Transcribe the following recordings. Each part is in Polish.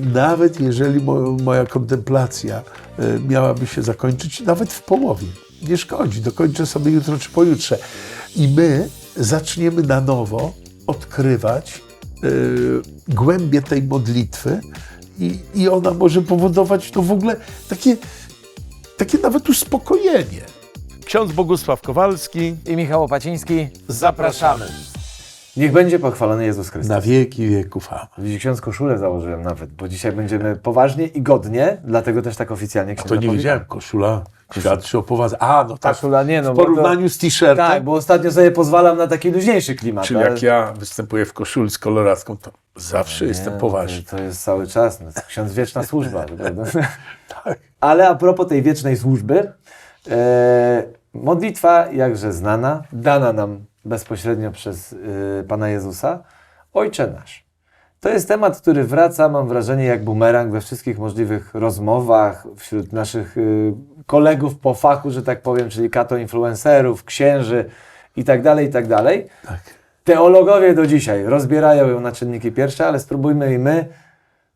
Nawet jeżeli mo, moja kontemplacja e, miałaby się zakończyć, nawet w połowie, nie szkodzi, dokończę sobie jutro czy pojutrze. I my zaczniemy na nowo odkrywać e, głębie tej modlitwy i, i ona może powodować to w ogóle takie, takie nawet uspokojenie. Ksiądz Bogusław Kowalski, I Michał Opaciński. Zapraszamy. Niech będzie pochwalony Jezus Chrystus. na wieki wieków. Amen. Ksiądz koszulę założyłem nawet, bo dzisiaj będziemy poważnie i godnie, dlatego też tak oficjalnie księdza To nie powitamy. wiedziałem, koszula świadczy o powadze. A, no tak, Koszula nie, no w bo to- porównaniu z t-shirtem. Tak, bo ostatnio sobie pozwalam na taki luźniejszy klimat. Czyli ale- jak ja występuję w koszuli z koloradką, to zawsze jestem Nie, poważny. To, to jest cały czas. No, ksiądz wieczna służba. prawda? Tak. Ale a propos tej wiecznej służby, e, modlitwa jakże znana, dana nam bezpośrednio przez e, Pana Jezusa, Ojcze Nasz. To jest temat, który wraca, mam wrażenie, jak bumerang we wszystkich możliwych rozmowach wśród naszych y, kolegów po fachu, że tak powiem, czyli kato influencerów, księży i tak dalej, i tak dalej. Tak. Teologowie do dzisiaj rozbierają ją na czynniki pierwsze, ale spróbujmy i my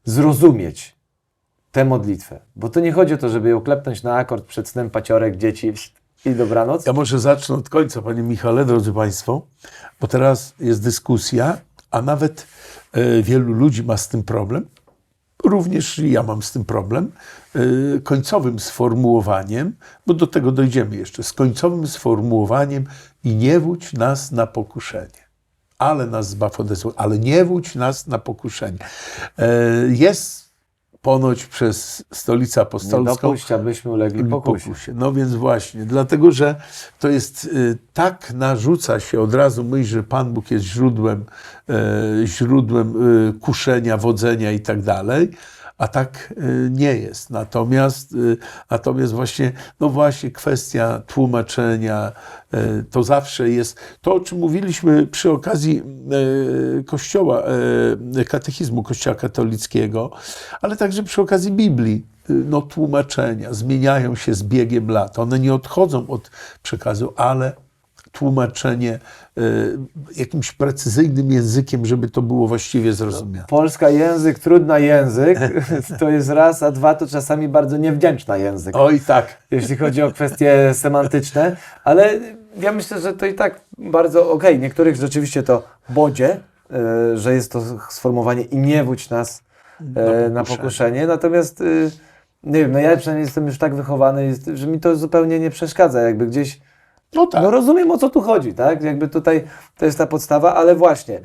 zrozumieć tę modlitwę. Bo to nie chodzi o to, żeby ją klepnąć na akord przed snem paciorek, dzieci i dobranoc. Ja może zacznę od końca, panie Michale, drodzy państwo, bo teraz jest dyskusja, a nawet e, wielu ludzi ma z tym problem. Również ja mam z tym problem. e, końcowym sformułowaniem, bo do tego dojdziemy jeszcze, z końcowym sformułowaniem i nie wódź nas na pokuszenie. Ale nas zbaw ode zła, ale nie wódź nas na pokuszenie. E, jest ponoć przez stolicę Nie apostolską dopuść, abyśmy ulegli pokusie. pokusie. No więc właśnie, dlatego że to jest y, tak narzuca się od razu myśl, że Pan Bóg jest źródłem, e, źródłem y, kuszenia, wodzenia i tak dalej. A tak y, nie jest. Natomiast, y, natomiast właśnie, no właśnie kwestia tłumaczenia, y, to zawsze jest to, o czym mówiliśmy przy okazji Kościoła, katechizmu Kościoła katolickiego, ale także przy okazji Biblii no, tłumaczenia zmieniają się z biegiem lat. One nie odchodzą od przekazu, ale tłumaczenie y, jakimś precyzyjnym językiem, żeby to było właściwie zrozumiane. Polska język, trudna język, to jest raz, a dwa to czasami bardzo niewdzięczna język. Oj tak, jeśli chodzi o kwestie semantyczne, ale ja myślę, że to i tak bardzo okej. Niektórych rzeczywiście to bodzie, e, że jest to sformułowanie i nie wódź nas e, na pokuszenie. pokuszenie, natomiast e, nie wiem, no ja przynajmniej jestem już tak wychowany, że mi to zupełnie nie przeszkadza, jakby gdzieś no tak. no rozumiem o co tu chodzi, tak? Jakby tutaj to jest ta podstawa, ale właśnie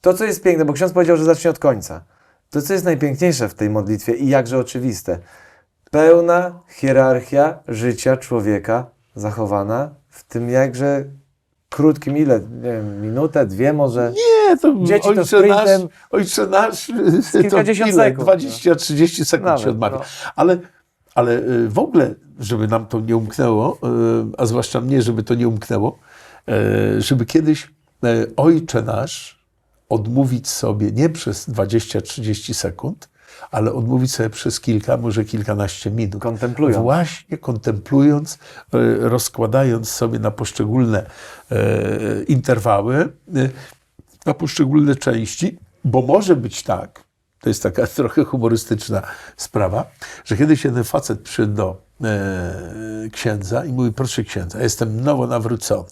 to, co jest piękne, bo ksiądz powiedział, że zacznie od końca. To, co jest najpiękniejsze w tej modlitwie i jakże oczywiste, pełna hierarchia życia człowieka zachowana w tym jakże krótkim, ile, nie wiem, minutę, dwie może. Nie, to Dzieci to ojcze, nasz, sprintem ojcze nasz, to kilkadziesiąt ile? sekund, 20-30 sekund Nawet, się odmawia. no. Ale, ale y, w ogóle, żeby nam to nie umknęło, y, a zwłaszcza mnie, żeby to nie umknęło, y, żeby kiedyś ojcze nasz odmówić sobie nie przez 20-30 sekund, ale odmówić sobie przez kilka, może kilkanaście minut. Kontemplując. Właśnie kontemplując, rozkładając sobie na poszczególne interwały, na poszczególne części, bo może być tak, to jest taka trochę humorystyczna sprawa, że kiedyś jeden facet przyszedł do e, księdza i mówi, proszę księdza, jestem nowo nawrócony.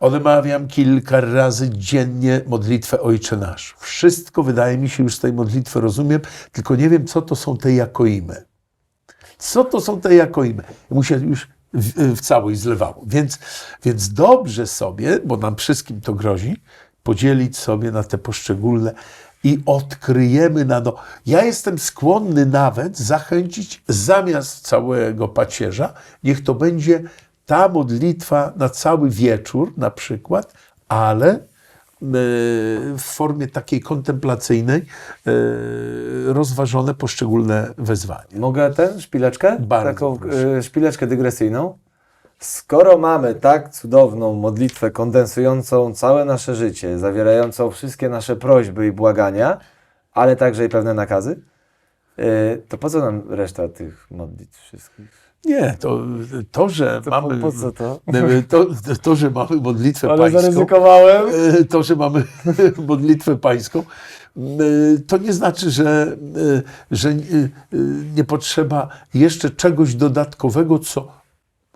Odmawiam kilka razy dziennie modlitwę Ojcze Nasz. Wszystko wydaje mi się już z tej modlitwy rozumiem, tylko nie wiem, co to są te jakoimy. Co to są te jakoimy? Mu się już w, w całość zlewało. Więc, więc dobrze sobie, bo nam wszystkim to grozi, podzielić sobie na te poszczególne i odkryjemy na no. Ja jestem skłonny nawet zachęcić zamiast całego pacierza, niech to będzie ta modlitwa na cały wieczór na przykład, ale e, w formie takiej kontemplacyjnej e, rozważone poszczególne wezwania. Mogę ten, szpileczkę? Bardzo Taką proszę. e, szpileczkę dygresyjną. Skoro mamy tak cudowną modlitwę kondensującą całe nasze życie, zawierającą wszystkie nasze prośby i błagania, ale także i pewne nakazy, e, to po co nam reszta tych modlitw wszystkich? Nie, to, to że To mamy. po, po co to? To, to, że mamy modlitwę Ale pańską. zaryzykowałem. e, To, że mamy modlitwę pańską, e, to nie znaczy, że, że nie potrzeba jeszcze czegoś dodatkowego, co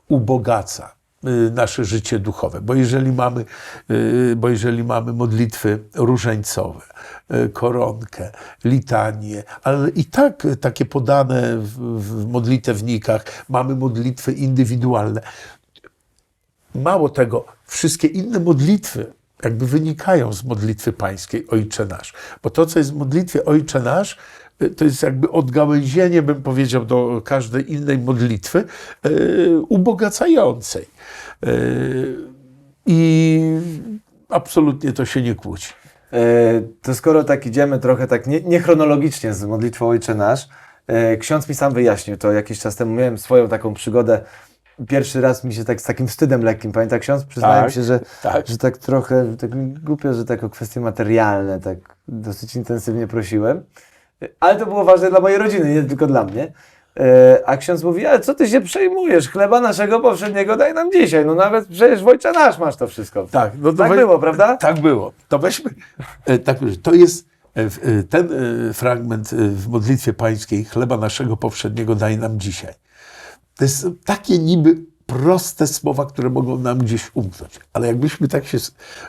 ubogaca e, nasze życie duchowe. Bo jeżeli mamy, e, bo jeżeli mamy modlitwy różańcowe, e, koronkę, litanie, ale i tak takie podane w, w modlitewnikach, mamy modlitwy indywidualne. Mało tego, wszystkie inne modlitwy jakby wynikają z modlitwy pańskiej Ojcze Nasz. Bo to, co jest w modlitwie Ojcze Nasz, y, to jest jakby odgałęzienie, bym powiedział, do każdej innej modlitwy, yy, ubogacającej. Yy, I absolutnie to się nie kłóci. E, to skoro tak idziemy trochę tak nie, niechronologicznie z modlitwą Ojcze Nasz, e, ksiądz mi sam wyjaśnił to jakiś czas temu. Miałem swoją taką przygodę. Pierwszy raz mi się tak z takim wstydem lekkim, pamięta ksiądz? Przyznałem Tak, się, że tak. że tak trochę, tak głupio, że tak o kwestie materialne tak dosyć intensywnie prosiłem. Ale to było ważne dla mojej rodziny, nie tylko dla mnie. E, A ksiądz mówi, ale co ty się przejmujesz? Chleba naszego powszedniego daj nam dzisiaj. No nawet przecież w Ojcze Nasz masz to wszystko. Tak, no to Tak we- było, prawda? Tak było. To weźmy, e, tak, to jest e, ten fragment w modlitwie pańskiej, chleba naszego powszedniego daj nam dzisiaj. To jest takie niby proste słowa, które mogą nam gdzieś umknąć. Ale jakbyśmy tak się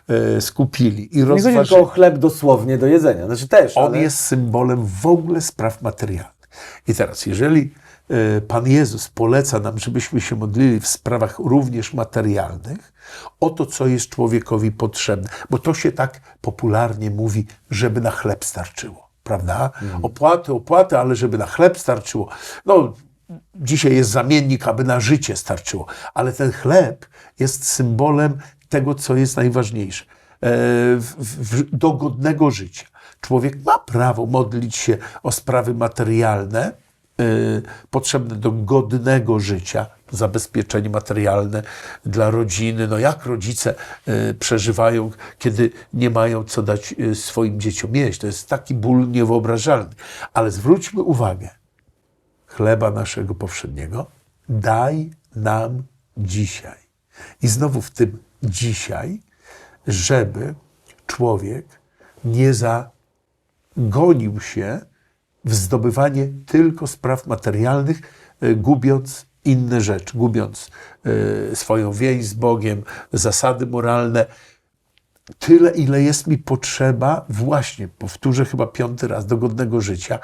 e, skupili i Nie chodzi rozważyli, tylko o chleb dosłownie do jedzenia. Znaczy też, on ale... jest symbolem w ogóle spraw materialnych. I teraz, jeżeli e, Pan Jezus poleca nam, żebyśmy się modlili w sprawach również materialnych, o to, co jest człowiekowi potrzebne, bo to się tak popularnie mówi, żeby na chleb starczyło, prawda? Opłaty, opłaty, ale żeby na chleb starczyło. No, dzisiaj jest zamiennik, aby na życie starczyło, ale ten chleb jest symbolem tego, co jest najważniejsze. E, w, w, do godnego życia. Człowiek ma prawo modlić się o sprawy materialne, e, potrzebne do godnego życia, zabezpieczenie materialne dla rodziny. No jak rodzice e, przeżywają, kiedy nie mają co dać swoim dzieciom jeść? To jest taki ból niewyobrażalny. Ale zwróćmy uwagę, chleba naszego powszedniego, daj nam dzisiaj. I znowu w tym dzisiaj, żeby człowiek nie zagonił się w zdobywanie tylko spraw materialnych, e, gubiąc inne rzeczy, gubiąc e, swoją więź z Bogiem, zasady moralne, tyle, ile jest mi potrzeba, właśnie, powtórzę chyba piąty raz, do godnego życia,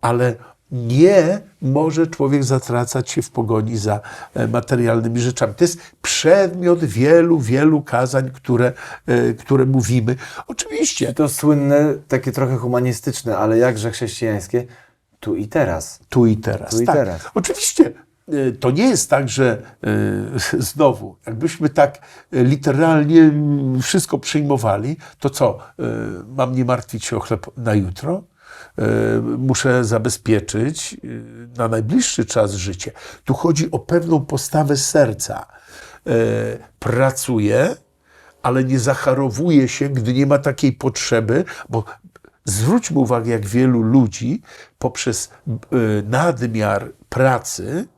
ale nie może człowiek zatracać się w pogoni za e, materialnymi rzeczami. To jest przedmiot wielu, wielu kazań, które, e, które mówimy. Oczywiście, To słynne, takie trochę humanistyczne, ale jakże chrześcijańskie, tu i teraz. tu i teraz. Tu i tak. teraz. Oczywiście e, to nie jest tak, że znowu, jakbyśmy tak literalnie mm, wszystko przyjmowali, to co, mam nie martwić się o chleb na jutro? E, Muszę zabezpieczyć e, na najbliższy czas życie. Tu chodzi o pewną postawę serca. E, Pracuję, ale nie zacharowuje się, gdy nie ma takiej potrzeby, bo zwróćmy uwagę, jak wielu ludzi poprzez y, nadmiar pracy,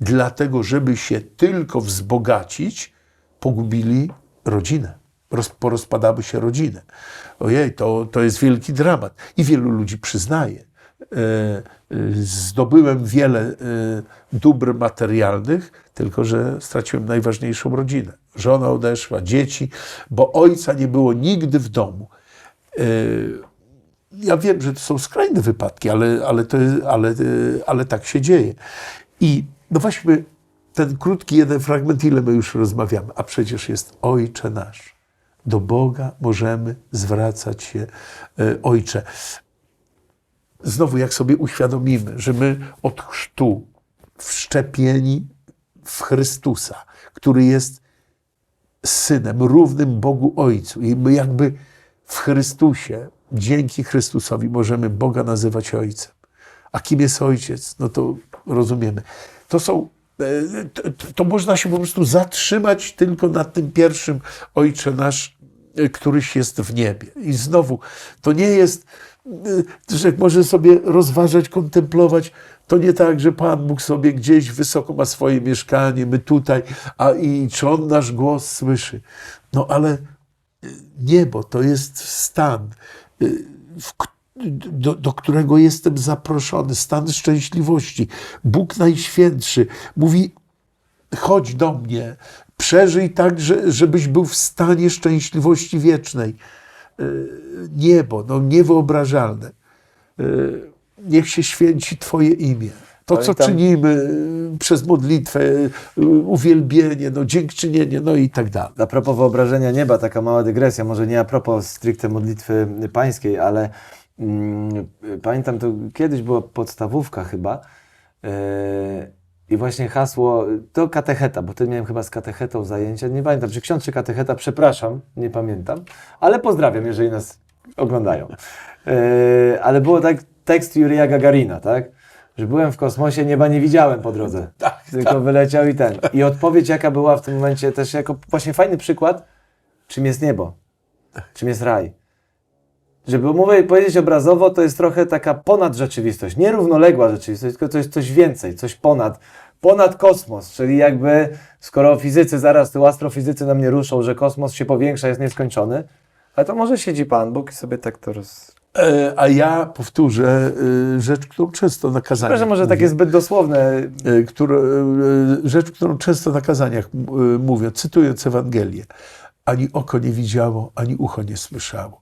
dlatego żeby się tylko wzbogacić, pogubili rodzinę. Roz, porozpadały się rodziny. Ojej, to, to jest wielki dramat. I wielu ludzi przyznaje. E, e, Zdobyłem wiele e, dóbr materialnych, tylko że straciłem najważniejszą rodzinę. Żona odeszła, dzieci, bo ojca nie było nigdy w domu. Ja wiem, że to są skrajne wypadki, ale, ale, to, ale, ale tak się dzieje. I no weźmy ten krótki jeden fragment, ile my już rozmawiamy, a przecież jest Ojcze nasz. Do Boga możemy zwracać się e, Ojcze. Znowu, jak sobie uświadomimy, że my od chrztu wszczepieni w Chrystusa, który jest Synem, równym Bogu Ojcu. I my jakby w Chrystusie, dzięki Chrystusowi, możemy Boga nazywać Ojcem. A kim jest Ojciec? No to rozumiemy. To są, to, to- to można się po prostu zatrzymać tylko na tym pierwszym Ojcze nasz, y, któryś jest w niebie. I znowu, to nie jest, y, że może sobie rozważać, kontemplować, to nie tak, że Pan Bóg sobie gdzieś wysoko ma swoje mieszkanie, my tutaj, a i czy On nasz głos słyszy. No ale niebo to jest stan, w, k- do, do którego jestem zaproszony, stan szczęśliwości. Bóg Najświętszy mówi, chodź do mnie, przeżyj tak, że, żebyś był w stanie szczęśliwości wiecznej. Y, Niebo, no niewyobrażalne. Y, Niech się święci Twoje imię. To, co Pamiętam- czynimy y, przez modlitwę, uwielbienie, no, dziękczynienie, no i tak dalej. A propos wyobrażenia nieba, taka mała dygresja, może nie a propos stricte modlitwy pańskiej, ale pamiętam, to kiedyś była podstawówka chyba yy, i właśnie hasło, to katecheta, bo ty miałem chyba z katechetą zajęcia, nie pamiętam, czy ksiądz, czy katecheta, przepraszam, nie pamiętam, ale pozdrawiam, jeżeli nas oglądają. Yy, ale było tak, tekst Jurija Gagarina, tak? Że byłem w kosmosie, nieba nie widziałem po drodze. Tak, tylko wyleciał i ten. I odpowiedź jaka była w tym momencie też jako właśnie fajny przykład, czym jest niebo, czym jest raj. Żeby mówię, powiedzieć obrazowo, to jest trochę taka ponad rzeczywistość, nie równoległa rzeczywistość, tylko to jest coś więcej, coś ponad, ponad kosmos, czyli jakby skoro fizycy zaraz, tu astrofizycy na mnie ruszą, że kosmos się powiększa, jest nieskończony, ale to może siedzi Pan Bóg i sobie tak to roz... E, A ja powtórzę y, rzecz, którą często na kazaniach może mówię. takie zbyt dosłowne, y, które, y, rzecz, którą często na kazaniach y, mówię, cytując Ewangelię. Ani oko nie widziało, ani ucho nie słyszało.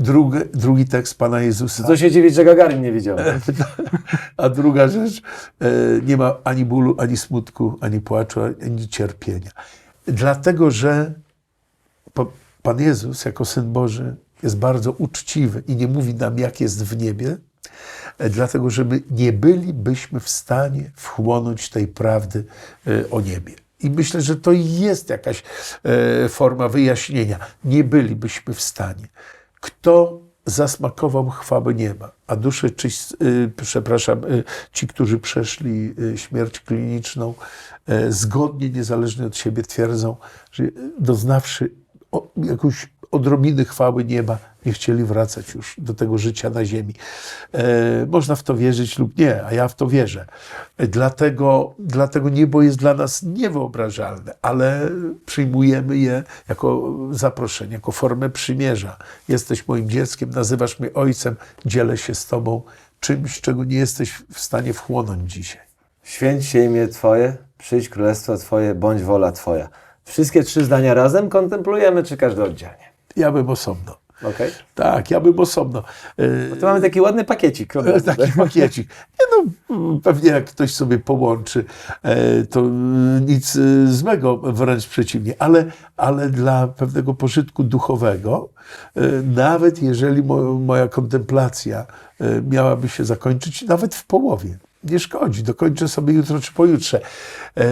Drugi, drugi tekst Pana Jezusa. co się dziwić, że Gagarin nie widział. A druga rzecz, e, nie ma ani bólu, ani smutku, ani płaczu, ani cierpienia. Dlatego, że Pan Jezus jako Syn Boży jest bardzo uczciwy i nie mówi nam, jak jest w niebie, e, dlatego, żeby nie bylibyśmy w stanie wchłonąć tej prawdy e, o niebie. I myślę, że to jest jakaś forma wyjaśnienia. Nie bylibyśmy w stanie. Kto zasmakował chwały nieba, a dusze, czy, przepraszam, y, ci, którzy przeszli y, śmierć kliniczną, y, zgodnie, niezależnie od siebie twierdzą, że doznawszy jakąś odrobiny chwały nieba, nie chcieli wracać już do tego życia na ziemi. E, można w to wierzyć lub nie, a ja w to wierzę. E, Dlatego, dlatego niebo jest dla nas niewyobrażalne, ale przyjmujemy je jako zaproszenie, jako formę przymierza. Jesteś moim dzieckiem, nazywasz mnie ojcem, dzielę się z tobą czymś, czego nie jesteś w stanie wchłonąć dzisiaj. Święć się imię Twoje, przyjdź królestwo Twoje, bądź wola Twoja. Wszystkie trzy zdania razem kontemplujemy, czy każde oddzielnie? Ja bym osobno. Okej? Tak, ja bym osobno. E, To mamy taki ładny pakiecik. Taki tak? pakiecik. Nie no, mm, pewnie jak ktoś sobie połączy, e, to mm, nic e, złego, wręcz przeciwnie, ale, ale dla pewnego pożytku duchowego, nawet jeżeli mo, moja kontemplacja miałaby się zakończyć nawet w połowie, nie szkodzi, dokończę sobie jutro czy pojutrze. E,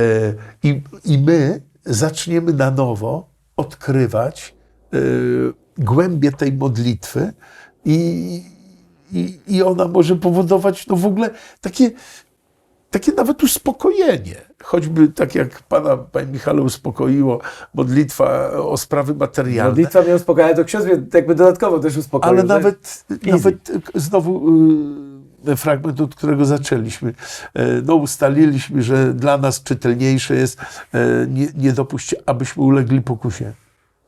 I, I my zaczniemy na nowo odkrywać głębie tej modlitwy i, i, I ona może powodować no w ogóle takie, takie nawet uspokojenie. Choćby tak jak Pana, Panie Michale, uspokoiło modlitwa o sprawy materialne. Modlitwa mnie uspokaja, to ksiądz mnie jakby dodatkowo też uspokoił. Ale nawet, Easy. nawet znowu y, fragment, od którego zaczęliśmy. E, No, ustaliliśmy, że dla nas czytelniejsze jest e, nie, nie dopuść, abyśmy ulegli pokusie.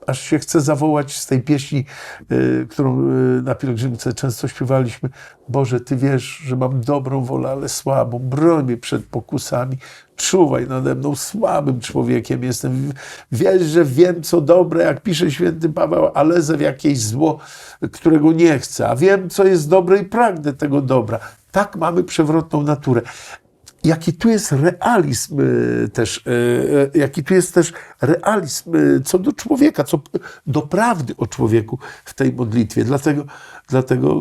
Aż się chce zawołać z tej pieśni, e, którą e, na pielgrzymce często śpiewaliśmy. Boże, Ty wiesz, że mam dobrą wolę, ale słabą. Broń mnie przed pokusami. Czuwaj nade mną, słabym człowiekiem jestem. Wiesz, że wiem, co dobre, jak pisze święty Paweł, a lezę w jakieś zło, którego nie chcę. A wiem, co jest dobre i pragnę tego dobra. Tak mamy przewrotną naturę jaki tu jest realizm y, też, y, y, jaki tu jest też realizm co do człowieka, co do prawdy o człowieku w tej modlitwie. Dlatego, dlatego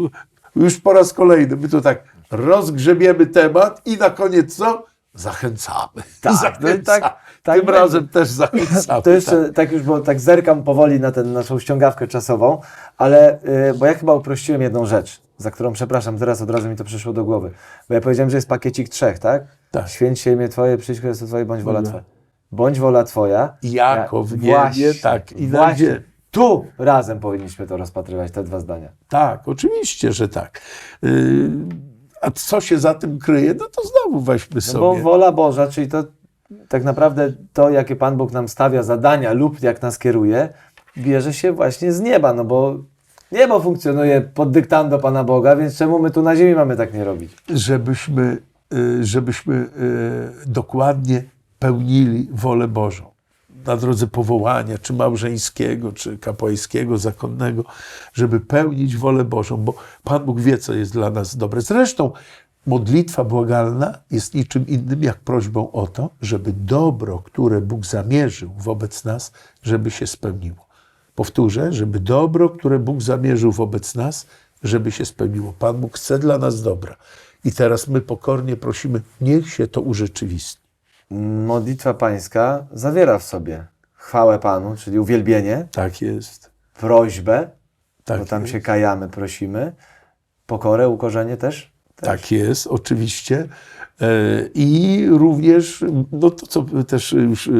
już po raz kolejny my tu tak rozgrzebiemy temat i na koniec co? Zachęcamy. Tak, no i Zachęcamy. tak- tak Tym będzie. razem też zachęcamy. To jeszcze tak już, bo tak zerkam powoli na tę naszą ściągawkę czasową, ale bo ja chyba uprościłem jedną rzecz, za którą przepraszam, teraz od razu mi to przyszło do głowy. Bo ja powiedziałem, że jest pakiecik trzech, tak? Tak. Święć się imię Twoje, przyjdź królestwo Twoje, bądź wola. Twoja. Bądź wola Twoja. Jako Ja- w niebie, właśnie, tak i na. Tu razem powinniśmy to rozpatrywać, te dwa zdania. Tak, oczywiście, że tak. Yy, A co się za tym kryje? No to znowu weźmy No sobie. bo wola Boża, czyli to tak naprawdę to, jakie Pan Bóg nam stawia zadania lub jak nas kieruje, bierze się właśnie z nieba, no bo niebo funkcjonuje pod dyktando Pana Boga, więc czemu my tu na ziemi mamy tak nie robić? żebyśmy, y, żebyśmy y, dokładnie pełnili wolę Bożą. Na drodze powołania, czy małżeńskiego, czy kapłańskiego, zakonnego, żeby pełnić wolę Bożą, bo Pan Bóg wie, co jest dla nas dobre. Zresztą modlitwa błagalna jest niczym innym jak prośbą o to, żeby dobro, które Bóg zamierzył wobec nas, żeby się spełniło. Powtórzę, żeby dobro, które Bóg zamierzył wobec nas, żeby się spełniło. Pan Bóg chce dla nas dobra. I teraz my pokornie prosimy, niech się to urzeczywistni. Modlitwa Pańska zawiera w sobie chwałę Panu, czyli uwielbienie, Tak jest. prośbę, Tak bo tam jest. się kajamy, prosimy, pokorę, ukorzenie też. też. Tak jest, oczywiście. E, I również, no to co też już e,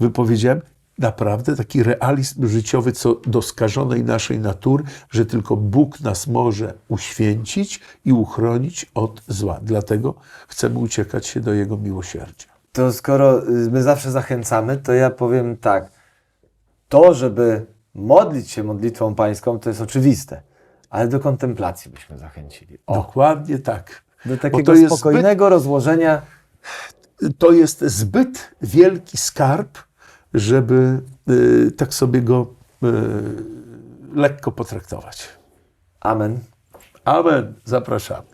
wypowiedziałem, naprawdę taki realizm życiowy co do skażonej naszej natury, że tylko Bóg nas może uświęcić i uchronić od zła. Dlatego chcemy uciekać się do Jego miłosierdzia. To skoro y, my zawsze zachęcamy, to ja powiem tak. To, żeby modlić się modlitwą pańską, to jest oczywiste, ale do kontemplacji byśmy zachęcili. O, Dokładnie tak. do takiego jest, zbyt, spokojnego rozłożenia. to jest zbyt wielki skarb, żeby y, tak sobie go y, lekko potraktować. Amen. Amen. Zapraszamy.